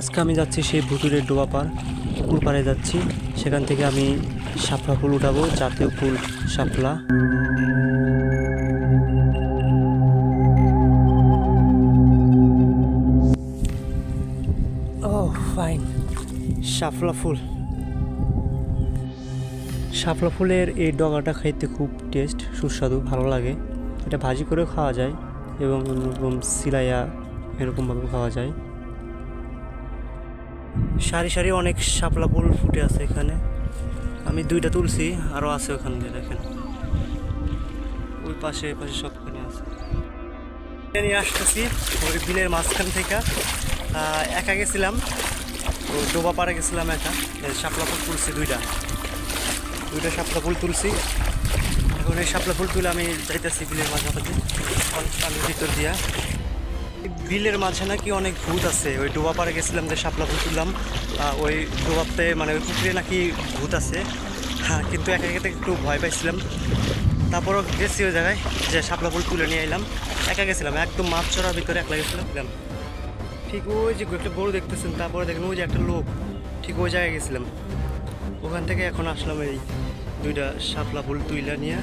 আজকে আমি যাচ্ছি সেই ভুতুরের ডোবা পার পুকুর পাড়ে যাচ্ছি? সেখান থেকে আমি শাপলা ফুল উঠাবো, জাতীয় ফুল শাপলা। ও, ফাইন। শাপলা ফুল। শাপলা ফুলের এই ডগাটা খাইতে খুব টেস্ট, সুস্বাদু, ভালো লাগে। এটা ভাজি করেও খাওয়া যায় এবং এরকম সিলাইয়া এরকমভাবে খাওয়া যায়। সারি সারি অনেক শাপলা ফুল ফুটে আছে এখানে। আমি দুইটা তুলছি আরও আছে ওখান দিয়ে দেখেন। ওই পাশে, এই পাশে সবখানে আছে। নিয়ে আসতেছি ওই বিলের মাঝখান থেকে। একা গেছিলাম, তো ডোবা পাড়ে গেছিলাম একা। শাপলা ফুল তুলছি দুইটা। দুইটা শাপলা ফুল তুলছি। এখন এই শাপলা ফুল তুলে আমি যাইতেছি বিলের মাঝামাঝি। পানির ভিতর দিয়া। বিলের মাঝে নাকি অনেক ভূত আছে। ওই ডোবা পাড়ে গেছিলাম যে শাপলা ফুল তুললাম ওই ডোবাতে মানে ওই পুকুরে নাকি ভূত আছে। হ্যাঁ কিন্তু একা একাতে একটু ভয় পাইছিলাম। তারপরও গেছি ওই জায়গায় যে শাপলা ফুল তুলে নিয়ে এলাম একা গেছিলাম, একদম মাছ চড়ার ভিতরে একলা গেছিলাম। ঠিক ওই যে একটা গরু দেখতেছেন, তারপরে দেখেন ওই যে একটা লোক। ঠিক ওই জায়গায় গেছিলাম। ওখান থেকে এখন আসলাম এই দুইটা শাপলা ফুল তুইলা নিয়ে।